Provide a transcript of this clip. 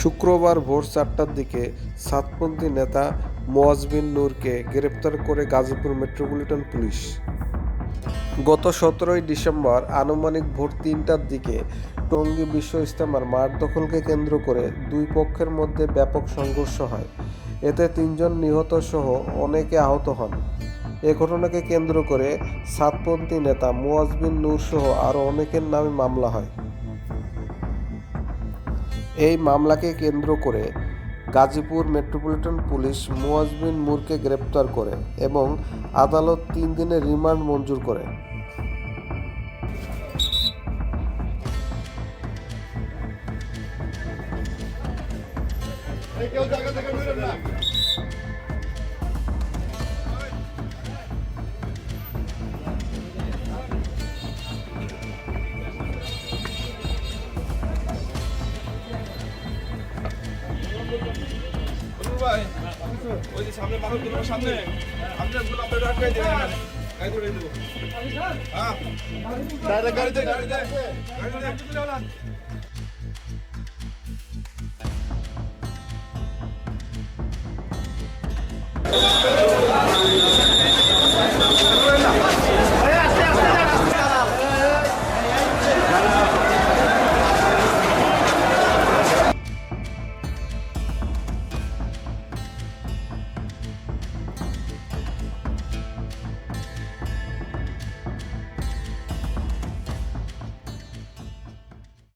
শুক্রবার ভোর চারটার দিকে সাতপন্থী নেতা মোয়াজবিন নূরকে গ্রেপ্তার করে গাজীপুর মেট্রোপলিটন পুলিশ। গত সতেরোই ডিসেম্বর আনুমানিক ভোর তিনটার দিকে টঙ্গী বিশ্ব ইস্তেমার মাঠ দখলকে কেন্দ্র করে দুই পক্ষের মধ্যে ব্যাপক সংঘর্ষ হয়। এতে তিনজন নিহত সহ অনেকে আহত হন। এ ঘটনাকে কেন্দ্র করে সাতপন্থী নেতা মুয়াজবিন নূর সহ আরও অনেকের নামে মামলা হয়। এই মামলাকে কেন্দ্র করে গাজীপুর মেট্রোপলিটন পুলিশ মুয়াজবিন মুরকে গ্রেপ্তার করে এবং আদালত তিন দিনের রিমান্ড মঞ্জুর করে। বলব ভাই সামনে দুটো সামনে আপনি গুলো আপনি রাখাই দেবেন গাড়ি ধরে দেবো ডাইরেক্ট গাড়িতে গাড়িতে গাড়িতে